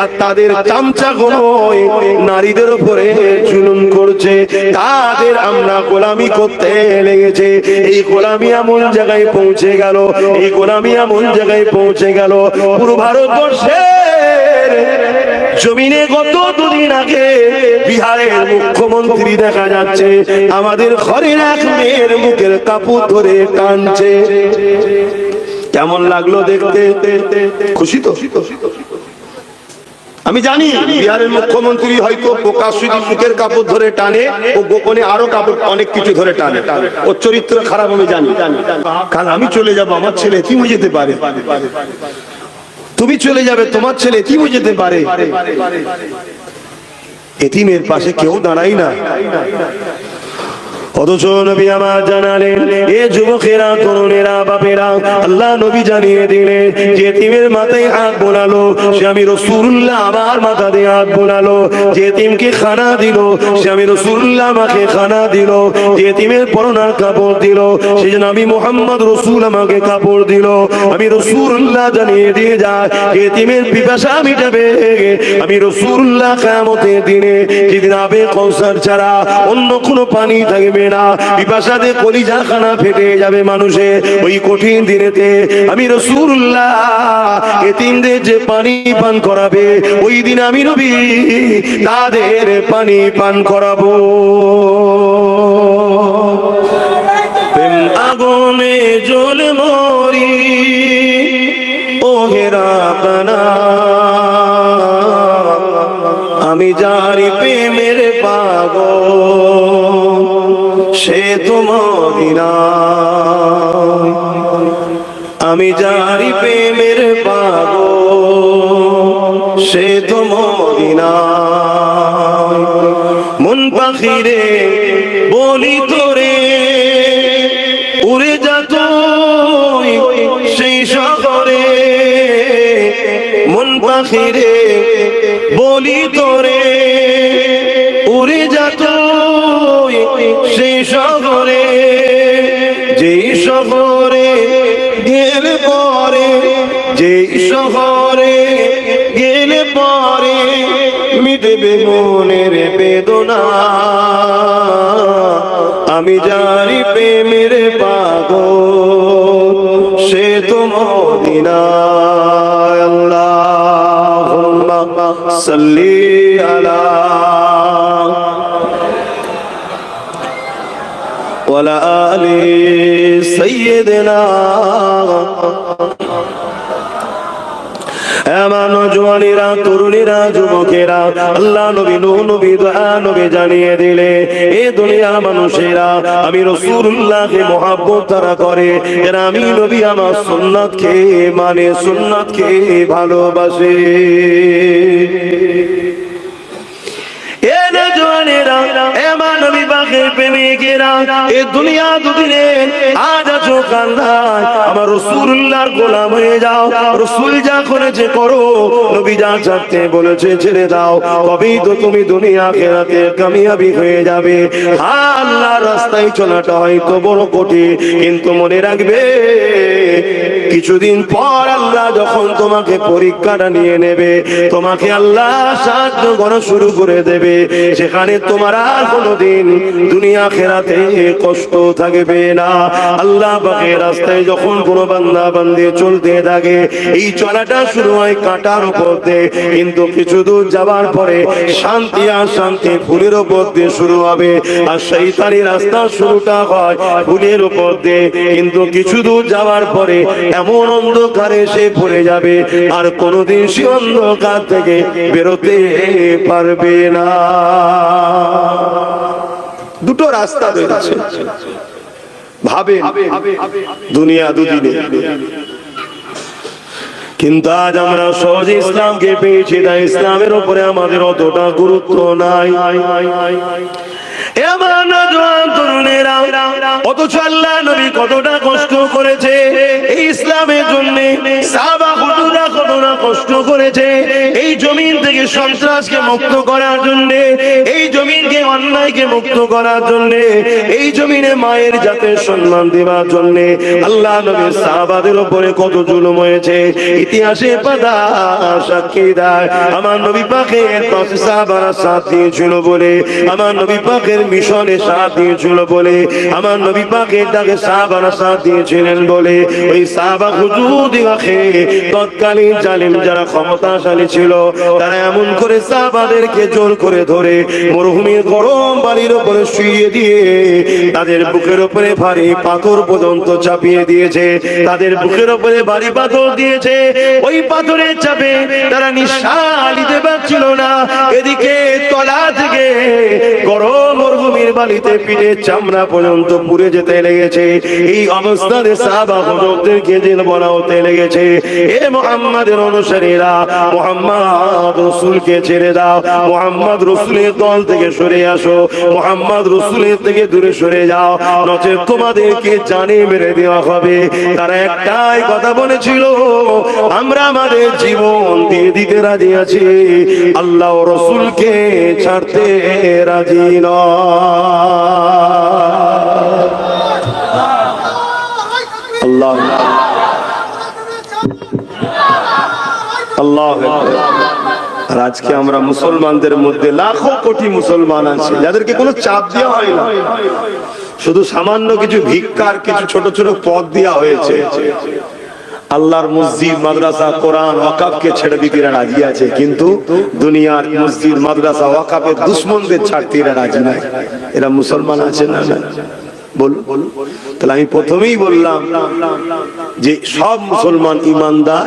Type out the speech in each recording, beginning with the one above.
আর তাদের চামচা নারীদের উপরে জুলুম করছে। তাদের আমরা গোলামি করতে লেগেছে। এই গোলামি এমন জায়গায় পৌঁছে গেল, এই গোলামি এমন জায়গায় পৌঁছে গেল। পুরো জমিনে দুদিন আগে বিহারের মুখ্যমন্ত্রী দেখা যাচ্ছে। আমাদের ঘরের এক মেয়ের মুখের কাপড় ধরে কেমন লাগল দেখতে? খুশি তো? আমি জানি বিহারের মুখ্যমন্ত্রী হয়তো প্রকাশ মুখের কাপড় ধরে টানে ও গোপনে আরও কাপড় অনেক কিছু ধরে টানে। ও চরিত্র খারাপ, আমি জানি। কাল আমি চলে যাব, আমার ছেলে কি যেতে পারে। তুমি চলে যাবে, তোমার ছেলে কি যেতে পারে। এতিমের পাশে কেউ দাঁড়াই না। অথচ নবী আমার জানালেন, এ যুবকেরা, তরুণেরা, বাপেরা, আল্লাহ নবী জানিয়ে দিলেন যে তিমের মাথায় হাত বোনালো সে আমি রসুল্লাহ আমার মাথা দিয়ে হাত বোনালো যে তিমকে খানা দিল, সে আমি রসুল্লাহ আমাকে খানা দিল, যে তিমের পরনার কাপড় দিল, সে যেন আমি মোহাম্মদ রসুল আমাকে কাপড় দিল, আমি রসুল্লাহ জানিয়ে দিয়ে যায় যে তিমের পিপাসা মিটাবে আমি রসুল্লাহ কামতের দিনে যেদিন আবে কৌসার ছাড়া অন্য কোনো পানি থাকবে না। পিপাসাতে কলিজা খানা ফেটে যাবে মানুষের ওই কঠিন দিনেতে আমি রসুল্লাহ এতিমদের যে পানি পান করাবে, ওই দিন আমি নবী তাদের পানি পান করাবো। আগুনে জল মরি ও হেরা আমি জারি সে তোমাদিনা আমি জারি প্রেমের পাগ সে তোমাদিনা মন পাখিরে বলি তোরে, উড়ে যা তুই সেই শহরে। মন পাখিরে বলি তোরে, উড়ে যা তুই সেই শহরে। শহরে গেলে পরে মিটবে মনের বেদনা। আমি জানি প্রেমের পাগ সে তো মদিনা। সাল্লি আলা আলি সাইয়্যিদিনা। আমার নজওয়ানেরা তরুণীরা, যুবকেরা, আল্লাহ নবী নূহ, নবী দোয়া, নবী জানিয়ে দিলে, এ দুনিয়া মানুষেরা, আমি রসুল্লাহকে মহাব্বত তারা করে, এরা আমি নবী আমার সুন্নাতকে মানে সুন্নাতকে ভালোবাসে এ নজওয়ানেরা এ মানবী বাঘের প্রেমিকেরা এ দুনিয়া দুদিনে আজ আছো কান্দায়। আমার গোলাম হয়ে যাও। রসুল যা করেছে করো, নবী যা ছাড়তে বলেছে ছেড়ে দাও। কবেই তো তুমি দুনিয়া খেলাতে কামিয়াবি হয়ে যাবে। আল্লাহ রাস্তায় চলাটা হয়তো বড় কঠিন, কিন্তু মনে রাখবে, কিছুদিন পর আল্লাহ যখন তোমাকে পরীক্ষাটা নিয়ে নেবে, তোমাকে আল্লাহ সাহায্য করা শুরু করে দেবে। সেখানে তোমার আর কোনোদিন দুনিয়া খেরাতে কষ্ট থাকবে না। আল্লাহ পাকে রাস্তায় যখন কোনো বান্দা বান্দি চলতে থাকে এই চলাটা শুরু হয় কাটার উপর দিয়ে, কিন্তু কিছু দূর যাওয়ার পরে শান্তি আর শান্তি ফুলের উপর দিয়ে শুরু হবে। আর সেই তারি রাস্তা শুরুটা হয় ফুলের উপর দিয়ে, কিন্তু কিছু দূর যাওয়ার পরে এমন অন্ধকারে সে পড়ে যাবে, আর কোনোদিন সে অন্ধকার থেকে বেরোতে পারবে না। দুটো রাস্তা রয়েছে ভাবেন, দুনিয়া দুদিনে। কিন্তু আজ আমরা সহজ ইসলামকে পেয়েছি, তাই ইসলামের উপরে আমাদের অতটা গুরুত্ব নাই। নবী এই জমিন মায়ের জাতের সম্মান দেওয়ার জন্য আল্লাহ নবীর সাহাবাদের উপরে কত জুলুম হয়েছে। ইতিহাসে পাতা সাক্ষী দেয়। আমার নবী পাকের সাহাবারা সাথ দিয়েছিল বলে, আমার নবী পাকের মিশনে সাথ দিয়েছিল বলে, আমার নবী পাকের তাকে সাহাবারা সাথ দিয়েছিলেন বলে, ওই সাহাবা হুজুর দিগাকে তৎকালীন জালিম যারা ক্ষমতাশালী ছিল, তারা এমন করে সাহাবাদেরকে জোর করে ধরে মরুভূমির গরম বালির উপরে শুইয়ে দিয়ে তাদের বুকের উপরে ভারী পাথর পর্যন্ত চাপিয়ে দিয়েছে, তাদের বুকের উপরে ভারী পাথর দিয়েছে, ওই পাথরের চাপে তারা নিঃশ্বাস নিতে পারছিল না, এদিকে তলা গরম মরুভূমির বালিতে পিঠে চামড়া পর্যন্ত পুড়ে যেতে লেগেছে। এই অবস্থাতে সাহাবা হজরতদেরকে জেল বলা হতে লেগেছে। এ মোহাম্মদের অনুসারীরা মোহাম্মদ রসুলকে ছেড়ে দাও, মোহাম্মদ রসুলের দল থেকে সরে আসো, মোহাম্মদ রসুলের থেকে দূরে সরে যাও। নচে তোমাদেরকে জানে মেরে দেওয়া হবে। তারা একটাই কথা বলেছিল, আমরা আমাদের জীবন দিয়ে দিতে রাজি আছি। আল্লাহ রসুলকে ছাড়তে আর আজকে আমরা মুসলমানদের মধ্যে লাখো কোটি মুসলমান আছে। যাদেরকে কোনো চাপ দেওয়া হয় না। শুধু সামান্য কিছু ভিক্ষার, কিছু ছোট ছোট পদ দেওয়া হয়েছে। আল্লাহর মসজিদ, মাদ্রাসা, কোরআন, ওয়াকাফকে ছেড়ে দিতে রাজি আছে, কিন্তু দুনিয়ার মসজিদ, মাদ্রাসা, ওয়াকাফের দুশ্মনদের ছাড়তে রাজি নাই। এরা মুসলমান আছে না না বল তাহলে আমি প্রথমেই বললাম যে সব মুসলমান ইমানদার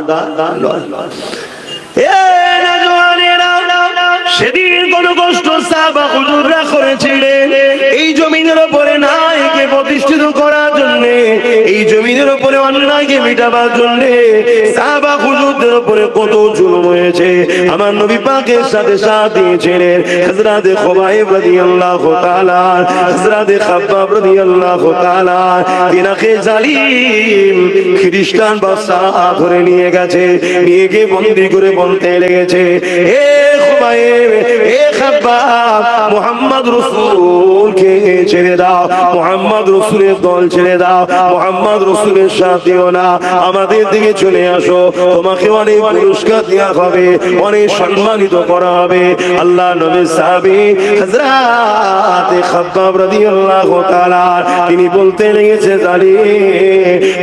সেদিন কোন কষ্ট সাহাবা হুজুররা করেছিলেন। এই জমিনের উপরে নাইকে প্রতিষ্ঠিত করার জন্য, এই জমিনের উপরে অন্যায়কে মিটাবার জন্য সাহাবা হুজুরদের উপরে কত জুলুম হয়েছে। আমার নবী পাকের সাথে সাথ দিয়েছিলেন হযরত খুবাইব রাদিয়াল্লাহু তাআলা, হযরত খাব্বাব রাদিয়াল্লাহু তাআলা, তিনাকে জালিম খ্রিস্টান বাদশা ধরে নিয়ে গেছে, নিয়ে গিয়ে বন্দি করে বলতে লেগেছে। এ সম্মানিত করা হবে। আল্লাহ তিনি বলতে লেগেছে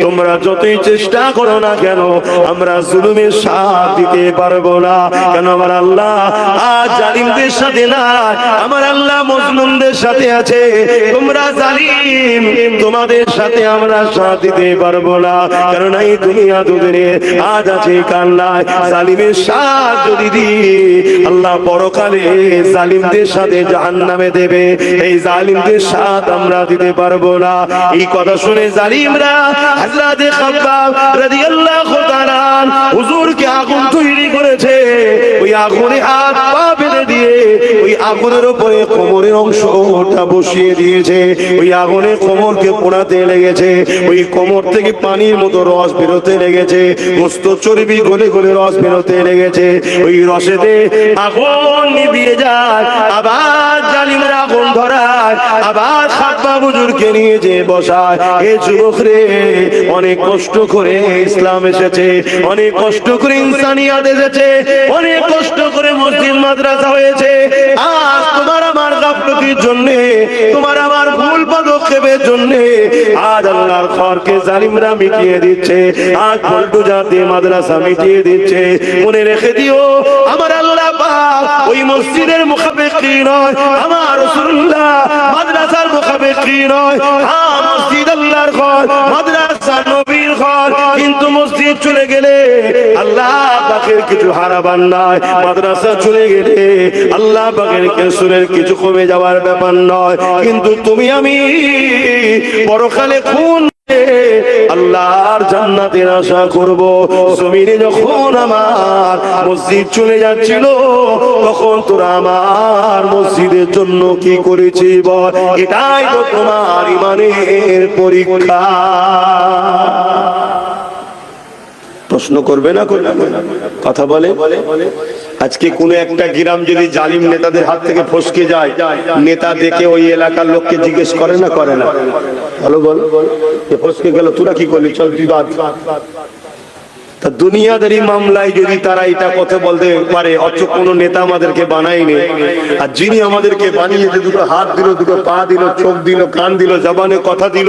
তোমরা যতই চেষ্টা করো না কেন, আমরা জুলুমের সাথ দিতে পারব না। কেন আমার আল্লাহ আজ জালিমদের সাথে না আমার আল্লাহ মজলুমদের সাথে আছে। তোমরা জালিম তোমাদের সাথে আমরা সাথ দিতে পারব না। কারণ এই দুনিয়া দুদিনে আজ আছে কান্নায় জালিমের সাথ যদি দিই আল্লাহ পরকালে জালিমদের সাথে জাহান্নামে দেবে। এই জালিমদের সাথ আমরা দিতে পারব না। এই কথা শুনে জালিমরা হযরতে খাব্বাব রাদিয়াল্লাহু তাআলা হুজুরকে আগুন তৈরি করেছে। ওই আগুনে আগুনের উপরে কোমরের অংশটা বসিয়ে দিয়েছে। ওই আগুনে কোমরকে পোড়াতে লেগেছে। ওই কোমর থেকে পানির মতো রস বেরোতে লেগেছে। গোস্ত চর্বি গলে গলে রস বেরোতে লেগেছে। ওই রসেতে আগুন নিভিয়ে যায়। আবার জালিমের আগুন ধরায় আবার খাব্বা বুজুরকে নিয়ে যে বসায়। এ যুবক রে, অনেক কষ্ট করে ইসলাম এসেছে, অনেক কষ্ট করে ইনসানিয়াত এসেছে, অনেক কষ্ট করে মসজিদ, মাদ্রাসা হয়েছে। আমার গাফলতির জন্য, তোমার আমার ভুল পদক্ষেপের জন্য। আজ আল্লাহর ঘরকে জালিমরা মিটিয়ে দিচ্ছে, আজ পল্টু জাতি মাদ্রাসা মিটিয়ে দিচ্ছে। মনে রেখে দিও, আমার আল্লাহ পাক ওই মসজিদের মুখাপেক্ষি নয়, আমার রাসূলুল্লাহ মাদ্রাসার মুখাপেক্ষি নয়। হ্যাঁ মসজিদ আল্লাহর ঘর মাদ্রাসা নবীর ঘর কিন্তু মসজিদ চলে গেলে আল্লাহ পাকের কিছু হারাবার নয় মাদ্রাসা চলে গেলে আল্লাহ পাকের কেসুরের কিছু কমে যাওয়ার ব্যাপার নয়। কিন্তু তুমি আমি পরকালে খুন আল্লাহর জান্নাতের আশা করব। জমিনে যখন আমার মসজিদ চলে যাচ্ছিল, তখন তোরা আমার মসজিদের জন্য কি করেছি বল? এটাই তো তোমার ইমানের পরীক্ষা। প্রশ্ন করবে না কথা বলে? আজকে কোন একটা গ্রাম যদি জালিম নেতাদের হাত থেকে ফসকে যায়, নেতা দেখে ওই এলাকার লোককে জিজ্ঞেস করে না করে না? বলো বলো। ফসকে গেল, তোরা কি করলি? চল তুই বাদ তা দুনিয়াদারি মামলায় যদি তারা এটা কথা বলতে পারে, অথচ কোন নেতা আমাদেরকে বানায়নি। আর যিনি আমাদেরকে বানিয়েছে দুটো হাত দিল, দুটো পা দিল, চোখ দিল, কান দিল, জবানে কথা দিল,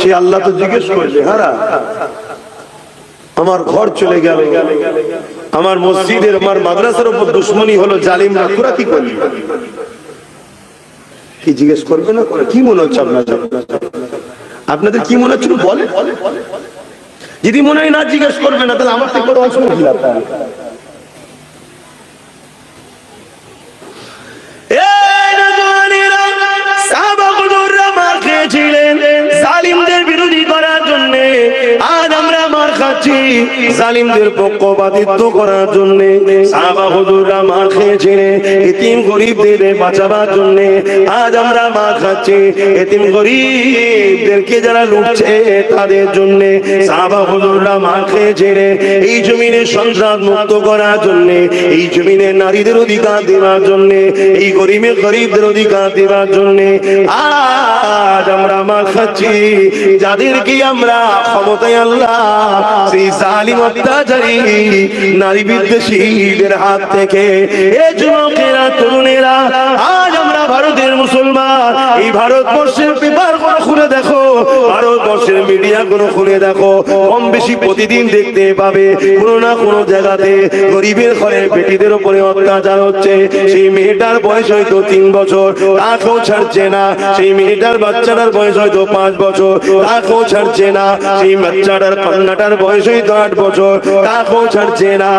সে আল্লাহ তো জিজ্ঞেস করবে। হারা। আমার ঘর চলে গেল। আমার মসজিদের, আমার মাদ্রাসার উপর দুশ্মনী হলো জালিম রাখুরা কি করলি? কি জিজ্ঞেস করবে না? কি মনে হচ্ছে আপনার আপনাদের কি মনে হচ্ছে বলে যদি মনে হয় না জিজ্ঞেস করবে না, তাহলে আমার থেকে অসুবিধা জালিমদের পক্ষপাতিত্ব করার জন্য, সাহাবা হুজুররা মার খেয়েছিলেন, এতিম গরিবদের বাঁচাবার জন্য। আজ আমরা মার খাচ্ছি, এতিম গরিবদেরকে যারা লুটছে তাদের জন্য, সাহাবা হুজুররা মার খেয়েছিলেন, এই জমিনে সন্ত্রাস মুক্ত করার জন্য, এই জমিনে নারীদের অধিকার দেওয়ার জন্য, এই গরিবে গরিবদের অধিকার দেওয়ার জন্য। আজ আমরা মার খাচ্ছি, যাদেরকে আমরা ক্ষমতায় আল্লাহ, সেই জালিম অত্যাচারী নারী বিদ্বেষীদের হাত থেকে। এ যুবকেরা, তরুণেরা, আজ আমরা ভারতের মুসলমান, এই ভারতবর্ষের পেপারগুলো খুলে দেখো। ভারতবর্ষের মিডিয়া গুলো খুলে দেখো। কম বেশি প্রতিদিন দেখতে পাবে কোনো না কোনো জায়গাতে গরিবের ঘরে বেটিদের উপরে অত্যাচার হচ্ছে। সেই মেয়েটার বয়স হয়তো তিন বছর, তাকেও ছাড়ছে না। সেই মেয়েটার বাচ্চাটার বয়স হয়তো পাঁচ বছর, তাকেও ছাড়ছে না। সেই বাচ্চাটার কন্যাটার বয়স হয়তো আট বছর, তাকেও ছাড়ছে না।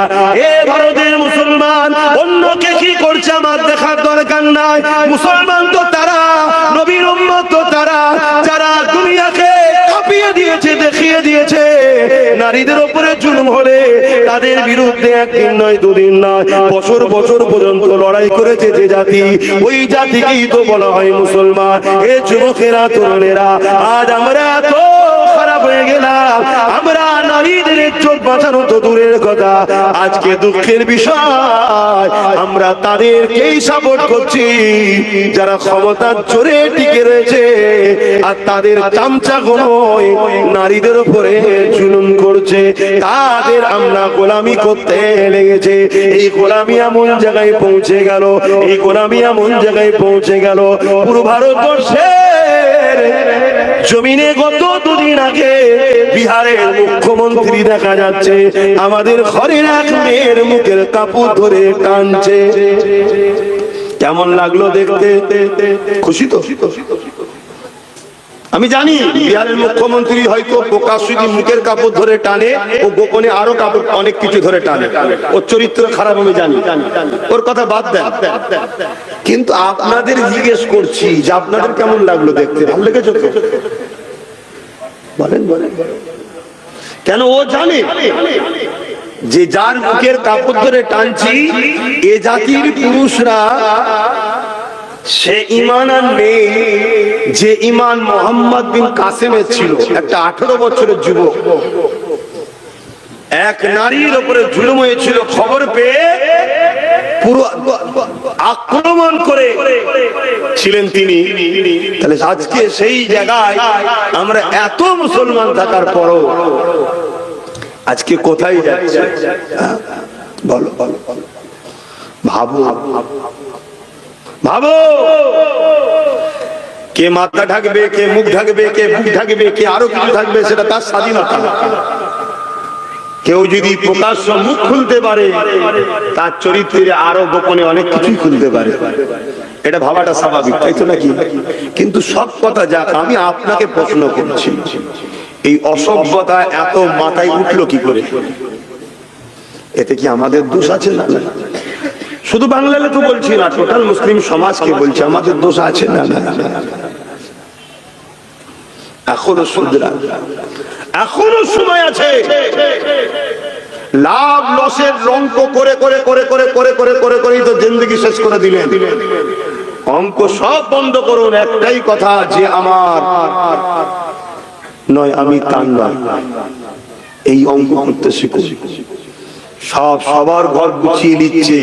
এ ভারতের মুসলমান, অন্যকে কি করছে আমার দেখার দরকার নাই। মুসলমান তো তারা, নবীর উম্মত তো তারা। যারা দুনিয়াকে কাঁপিয়ে দিয়েছে, দেখিয়ে দিয়েছে, নারীদের উপরে জুলুম হলে তাদের বিরুদ্ধে একদিন নয়, দুদিন নয়, বছর বছর পর্যন্ত লড়াই করেছে যে জাতি। ওই জাতিকেই তো বলা হয় মুসলমান। এ যুবকেরা, তরুণেরা, আজ আমরা এত খারাপ হয়ে গেলাম। নারীদের চোখ বাঁচানো তো দূরের কথা। আজকে দুঃখের বিষয়, আমরা তাদেরকেই সাপোর্ট করছি। যারা ক্ষমতার জোরে টিকে রয়েছে, আর তাদের চামচা গুলোই নারীদের উপরে জুলুম করছে, তাদের আমরা গোলামি করতে লেগেছে। এই গোলামি এমন জায়গায় পৌঁছে গেল, এই গোলামি এমন জায়গায় পৌঁছে গেল। পুরো ভারতবর্ষের জমিনে গত দুদিন আগে বিহারের মুখ্যমন্ত্রী দেখা যাচ্ছে। আমাদের ঘরের এক মেয়ের মুখের কাপড় ধরে টানছে। কেমন লাগল দেখতে? খুশি তো? আমি জানি বিহারের মুখ্যমন্ত্রী হয়তো প্রকাশ যদি মুখের কাপড় ধরে টানে ও গোপনে আরও কাপড় অনেক কিছু ধরে টানে। ওর চরিত্র খারাপ আমি জানি। ওর কথা বাদ দেন। কিন্তু আপনাদের জিজ্ঞেস করছি যে আপনাদের কেমন লাগল দেখতে? ভালো লেগেছে বলেন বলেন। কেন ও জানে যে যার মুখের কাপড় ধরে টানছি, এ জাতির পুরুষরা সে ইমান আর নেই যে ইমান মোহাম্মদ বিন কাসেমের ছিল, একটা আঠারো বছরের যুবক এক নারীর উপরে জুলুম হয়েছিল, খবর পেয়ে পুরো আক্রমণ করে ছিলেন তিনি তাহলে আজকে সেই জায়গায় আমরা এত মুসলমান থাকার পরও আজকে কোথায় যাচ্ছে হ্যাঁ? বলো বলো বলো। ভাবো ভাবো। কে মাথা ঢাকবে, কে মুখ ঢাকবে, কে বুক ঢাকবে, কে আরও কিছু থাকবে সেটা তার স্বাধীনতা। কেউ যদি প্রকাশ্য মুখ খুলতে পারে, তার চরিত্রে আরও গোপনে অনেক কিছুই খুলতে পারে। এটা ভাবাটা স্বাভাবিক, তাই তো নাকি? কিন্তু সব কথা যাক, আমি আপনাকে প্রশ্ন করছি, এই অসভ্যতা এত মাথায় উঠল কি করে? এতে কি আমাদের দোষ আছে না? শুধু বাংলালে তো বলছি না টোটাল মুসলিম সমাজকে বলছি, আমাদের দোষ আছে না? না। এখনও শুধরা এখনও সময় আছে। লাভ, লসের অঙ্ক করে করে করে করে করে করে করে, করেই তো জিন্দগি শেষ করে দিলেন। অঙ্ক সব বন্ধ করুন, একটাই কথা, যে আমার নয়, আমি তার নয়। এই অঙ্ক করতে শিখো সব সবার ঘর গুছিয়ে নিচ্ছে।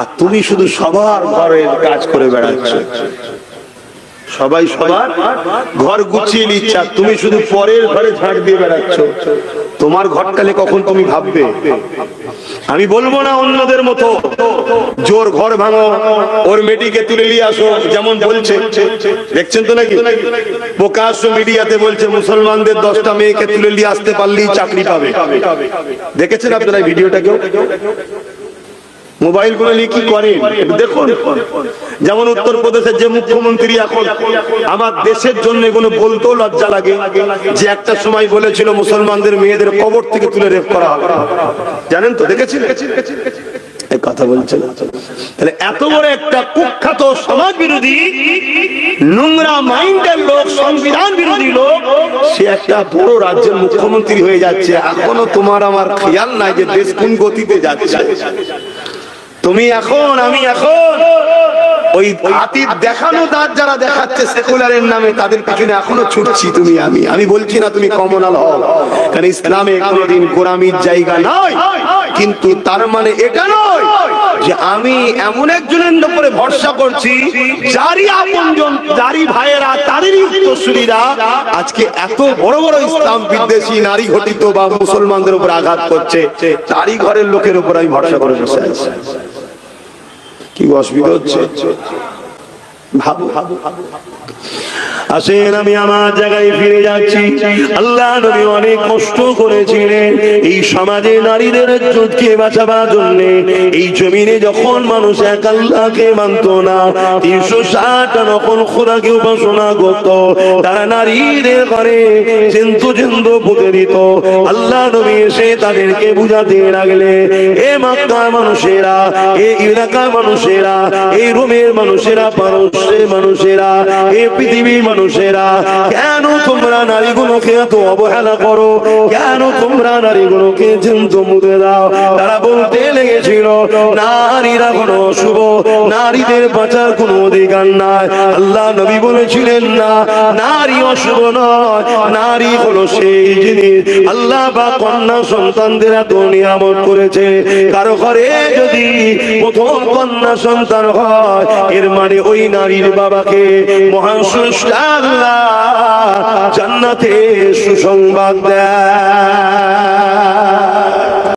আর তুমি শুধু সবার ঘরের কাজ করে বেড়াচ্ছ। সবাই সবার ঘর গুছিয়ে নিচ্ছে। তুমি শুধু পরের ঘরে ঝাড় দিয়ে বেড়াচ্ছ। তোমার ঘরটালে কখন তুমি ভাববে? আমি বলব না অন্যদের মতো, জোর ঘর ভাঙো, ওর মেয়েটিকে তুলে নিয়ে আসো, যেমন বলছে। দেখছেন তো নাকি? প্রকাশ মিডিয়াতে বলছে, মুসলমানদের দশটা মেয়েকে তুলে নিয়ে আসতে পারলেই চাকরি পাবে। দেখেছেন আপনারা ভিডিওটা কেউ মোবাইলগুলো নিয়ে কি করেন? দেখুন, যেমন উত্তর প্রদেশের যে মুখ্যমন্ত্রী এখন, আমার দেশের জন্য এগুলো বলতেও লজ্জা লাগে যে একটা সময় বলেছিল মুসলমানদের মেয়েদের কবর থেকে তুলে রেপ করা জানেন তো, দেখেছেন? কথা বলছে তাহলে এত বড় একটা কুখ্যাত সমাজ বিরোধী, নোংরা মাইন্ডের লোক, সংবিধান বিরোধী লোক, সে একটা বড় রাজ্যের মুখ্যমন্ত্রী হয়ে যাচ্ছে। এখনও তোমার আমার খেয়াল নাই যে দেশ কোন গতিতে যাচ্ছে। তুমি এখন, আমি এখন। ওই হাতির দেখানো দাঁত যারা দেখাচ্ছে সেকুলারের নামে, তাদের পিছনে এখনও ছুটছি তুমি, আমি। আমি বলছি না তুমি কমনাল হও। কারণ ইসলামে কোনোদিন গোরামির জায়গা নয়। কিন্তু তার মানে এটা নয় যে আমি এমন একজনের উপরে ভরসা করছি, যারই আপনজন, যারই ভাইয়েরা, তাদেরই উত্তরসূরিরা আজকে এত বড় বড় ইসলাম বিদ্বেষী নারী ঘটিত বা মুসলমানদের উপর আঘাত করছে, তারই ঘরের লোকের উপর আমি ভরসা করে বসে আছি। কি অসুবিধা হচ্ছে ভাবো ভাবো ভাবো আসেন, আমি আমার জায়গায় ফিরে যাচ্ছি। আল্লাহ নবী অনেক কষ্ট করেছিলেন। এই সমাজে নারীদের ইজ্জতকে বাঁচাবার জন্য। এই জমিনে যখন মানুষ এক আল্লাহকে মানত না, তিনশো ষাট যখন খোদাকে উপাসনা করত। তারা নারীদের ঘরে চিন্তু চিন্তু পুঁতে দিত। আল্লাহ নবী এসে তাদেরকে বুঝাতে লাগলে, এ মাক্কার মানুষেরা, এ এলাকার মানুষেরা এই রোমের মানুষেরা, পারস্যের মানুষেরা, এ পৃথিবীর মানুষেরা, কেন তোমরা নারীগুলোকে এত অবহেলা করো? কেন তোমরা নারীগুলোকে চিন্তু মুদে দাও? তারা বলতে লেগেছিল, নারীরা কোনো অশুভ, নারীদের বাঁচার কোনো অধিকার নাই। আল্লাহ নবী বলেছিলেন না, নারী অশুভ নয়, নারী হলো সেই জিনিস। আল্লাহ বা কন্যা সন্তানদের এত নিয়ামত করেছে। কারও ঘরে যদি প্রথম কন্যা সন্তান হয়, এর মানে ওই নারীর বাবাকে মহান স্রষ্টা আল্লাহ জান্নাতে সুসংবাদ দেয়।